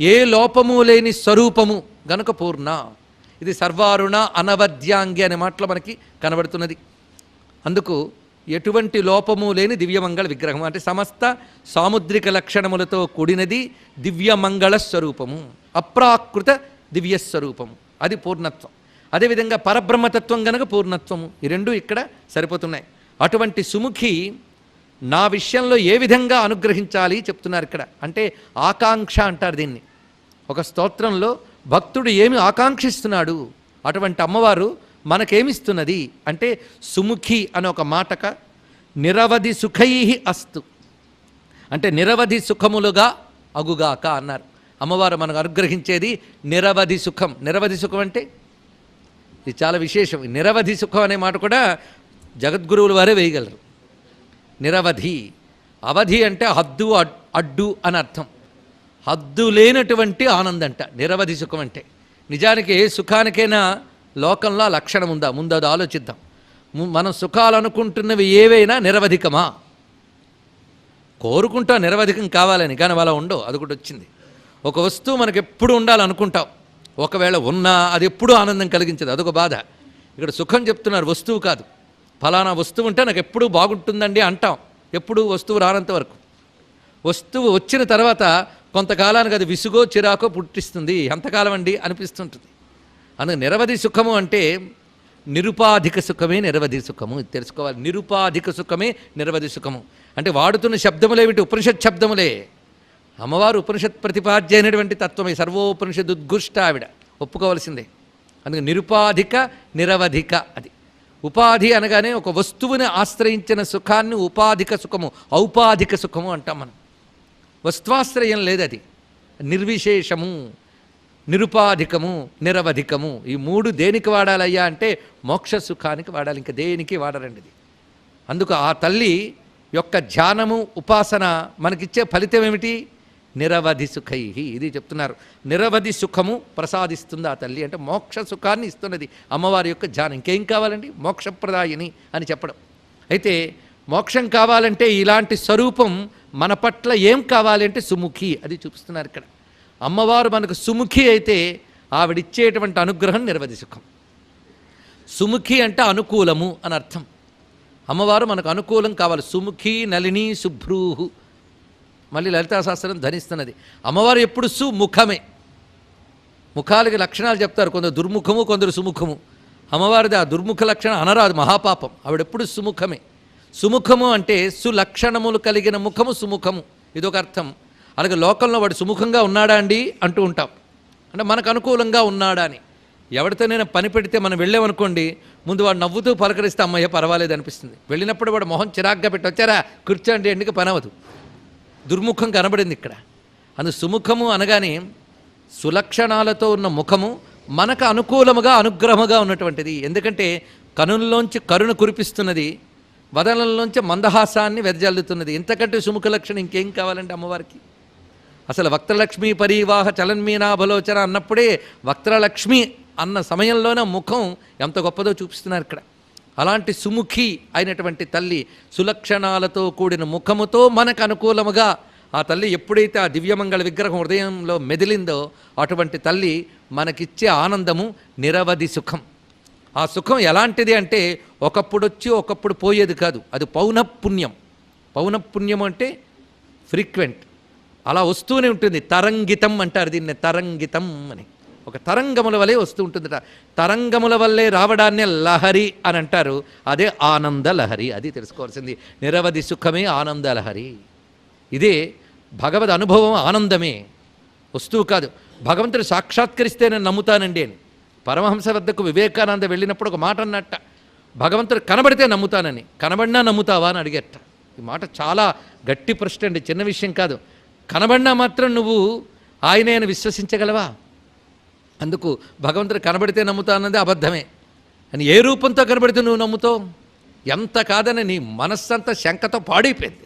ఏ లోపము లేని స్వరూపము గనుక పూర్ణ. ఇది సర్వారుణ అనవద్యాంగి అనే మాటలో మనకి కనబడుతున్నది. అందుకు ఎటువంటి లోపము లేని దివ్యమంగళ విగ్రహం అంటే సమస్త సాముద్రిక లక్షణములతో కూడినది దివ్యమంగళ స్వరూపము. అప్రాకృత దివ్య స్వరూపము. అది పూర్ణత్వం. అదేవిధంగా పరబ్రహ్మతత్వం గనక పూర్ణత్వము. ఈ రెండు ఇక్కడ సరిపోతున్నాయి. అటువంటి సుముఖి నా విషయంలో ఏ విధంగా అనుగ్రహించాలి చెప్తున్నారు ఇక్కడ. అంటే ఆకాంక్ష అంటారు దీన్ని. ఒక స్తోత్రంలో భక్తుడు ఏమి ఆకాంక్షిస్తున్నాడు? అటువంటి అమ్మవారు మనకేమిస్తున్నది? అంటే సుముఖి అనే ఒక మాటక నిరవధి సుఖై అస్తు. అంటే నిరవధి సుఖములుగా అగుగాక అన్నారు. అమ్మవారు మనకు అనుగ్రహించేది నిరవధి సుఖం. నిరవధి సుఖం అంటే? ఇది చాలా విశేషం. నిరవధి సుఖం అనే మాట కూడా జగద్గురువుల వారే వేయగలరు. నిరవధి. అవధి అంటే హద్దు అడ్డు అని అర్థం. హద్దు లేనటువంటి ఆనందంట నిరవధి సుఖం అంటే. నిజానికి ఏ సుఖానికైనా లోకంలో లక్షణం ఉందా? ముందు అది ఆలోచిద్దాం. మనం సుఖాలు అనుకుంటున్నవి ఏవైనా నిరవధికమా? కోరుకుంటాం నిరవధికం కావాలని కానీ అలా ఉండవు. అది ఒకటి వచ్చింది. ఒక వస్తువు మనకు ఎప్పుడు ఉండాలనుకుంటాం. ఒకవేళ ఉన్నా అది ఎప్పుడూ ఆనందం కలిగించదు. అదొక బాధ. ఇక్కడ సుఖం చెప్తున్నారు వస్తువు కాదు. ఫలానా వస్తువు ఉంటే నాకు ఎప్పుడూ బాగుంటుందండి అంటాం. ఎప్పుడు వస్తువు రానంత వరకు. వస్తువు వచ్చిన తర్వాత కొంతకాలానికి అది విసుగో చిరాకో పుట్టిస్తుంది. ఎంతకాలం అండి అనిపిస్తుంటుంది. అందుకు నిరవధి సుఖము అంటే నిరుపాధిక సుఖమే నిరవధి సుఖము. తెలుసుకోవాలి. నిరుపాధిక సుఖమే నిరవధి సుఖము. అంటే వాడుతున్న శబ్దములేమిటి? ఉపనిషత్ శబ్దములే. అమ్మవారు ఉపనిషత్ ప్రతిపాద్య అయినటువంటి తత్వమే. సర్వోపనిషద్ ఉద్ఘుష్ట ఆవిడ. ఒప్పుకోవలసిందే. అందుకే నిరుపాధిక నిరవధిక అది. ఉపాధి అనగానే ఒక వస్తువుని ఆశ్రయించిన సుఖాన్ని ఉపాధిక సుఖము ఔపాధిక సుఖము అంటాం మనం. వస్త్వాశ్రయం లేదది. నిర్విశేషము నిరుపాధికము నిరవధికము. ఈ మూడు దేనికి వాడాలయ్యా అంటే మోక్ష సుఖానికి వాడాలి. ఇంకా దేనికి వాడరండి ఇది అందుకు ఆ తల్లి యొక్క ధ్యానము ఉపాసన మనకిచ్చే ఫలితం ఏమిటి నిరవధి సుఖై ఇది చెప్తున్నారు. నిరవధి సుఖము ప్రసాదిస్తుంది ఆ తల్లి అంటే మోక్ష సుఖాన్ని ఇస్తున్నది. అమ్మవారి యొక్క ధ్యానం. ఇంకేం కావాలండి? మోక్షప్రదాయిని అని చెప్పడం. అయితే మోక్షం కావాలంటే ఇలాంటి స్వరూపం మన పట్ల ఏం కావాలి అంటే సుముఖి అది చూపిస్తున్నారు ఇక్కడ. అమ్మవారు మనకు సుముఖి అయితే ఆవిడిచ్చేటువంటి అనుగ్రహం నిరవధి సుఖం. సుముఖి అంటే అనుకూలము అని అర్థం. అమ్మవారు మనకు అనుకూలం కావాలి. సుముఖి నలిని శుభ్రూహు మళ్ళీ లలితా శాస్త్రం ధనిస్తున్నది అమ్మవారు ఎప్పుడు సుముఖమే. ముఖాలకి లక్షణాలు చెప్తారు. కొందరు దుర్ముఖము కొందరు సుముఖము. అమ్మవారిది ఆ దుర్ముఖ లక్షణం అనరాదు మహాపాపం. ఆవిడెప్పుడు సుముఖమే. సుముఖము అంటే సులక్షణములు కలిగిన ముఖము సుముఖము. ఇదొక అర్థం. అలాగే లోకంలో వాడు సుముఖంగా ఉన్నాడా అండి అంటూ ఉంటాం. అంటే మనకు అనుకూలంగా ఉన్నాడా అని. ఎవరితోనైనా పని పెడితే మనం వెళ్ళామనుకోండి ముందు వాడు నవ్వుతూ పలకరిస్తే అమ్మయ్య పర్వాలేదు అనిపిస్తుంది. వెళ్ళినప్పుడు వాడు మొహం చిరాగ్గా పెట్టి వచ్చారా? కూర్చోండి ఎందుకు పని అవ్వదు దుర్ముఖం కనబడింది ఇక్కడ. అందు సుముఖము అనగానే సులక్షణాలతో ఉన్న ముఖము మనకు అనుకూలముగా అనుగ్రహముగా ఉన్నటువంటిది. ఎందుకంటే కనుల్లోంచి కరుణ కురిపిస్తున్నది వదనంలోంచి మందహాసాన్ని వెదజల్లుతున్నది. ఇంతకంటే సుముఖ లక్షణం ఇంకేం కావాలంటే అమ్మవారికి? అసలు వక్త్రలక్ష్మి పరివాహ చలన్మీనాభలోచన అన్నప్పుడే వక్త్రలక్ష్మి అన్న సమయంలోనే ముఖం ఎంత గొప్పదో చూపిస్తున్నారు ఇక్కడ. అలాంటి సుముఖి అయినటువంటి తల్లి సులక్షణాలతో కూడిన ముఖముతో మనకు అనుకూలముగా ఆ తల్లి ఎప్పుడైతే ఆ దివ్యమంగళ విగ్రహం హృదయంలో మెదిలిందో అటువంటి తల్లి మనకిచ్చే ఆనందము నిరవధి సుఖం. ఆ సుఖం ఎలాంటిది అంటే ఒకప్పుడు వచ్చి ఒకప్పుడు పోయేది కాదు అది పౌనఃపుణ్యం. పౌనఃపుణ్యం అంటే ఫ్రీక్వెంట్. అలా వస్తూనే ఉంటుంది తరంగితం అంటారు దీన్ని తరంగితం అని. ఒక తరంగముల వలె వస్తూ ఉంటుందట. తరంగముల వల్లే రావడాన్నే లహరి అని అంటారు. అదే ఆనంద లహరి అది తెలుసుకోవాల్సింది. నిరవధి సుఖమే ఆనంద లహరి. ఇదే భగవద్ అనుభవం ఆనందమే. వస్తువు కాదు భగవంతుడు సాక్షాత్కరిస్తే నేను నమ్ముతానండి అని. పరమహంస వద్దకు వివేకానంద వెళ్ళినప్పుడు ఒక మాట అన్నట్ట. భగవంతుడు కనబడితే నమ్ముతానని. కనబడినా నమ్ముతావా అని అడిగేట. ఈ మాట చాలా గట్టి ప్రశ్న అండి చిన్న విషయం కాదు. కనబడినా మాత్రం నువ్వు ఆయనే అని విశ్వసించగలవా? అందుకు భగవంతుడు కనబడితే నమ్ముతానది అబద్ధమే. అని ఏ రూపంతో కనబడితే నువ్వు నమ్ముతావు? ఎంత కాదని నీ మనస్సంతా శంకతో పాడైపోయింది.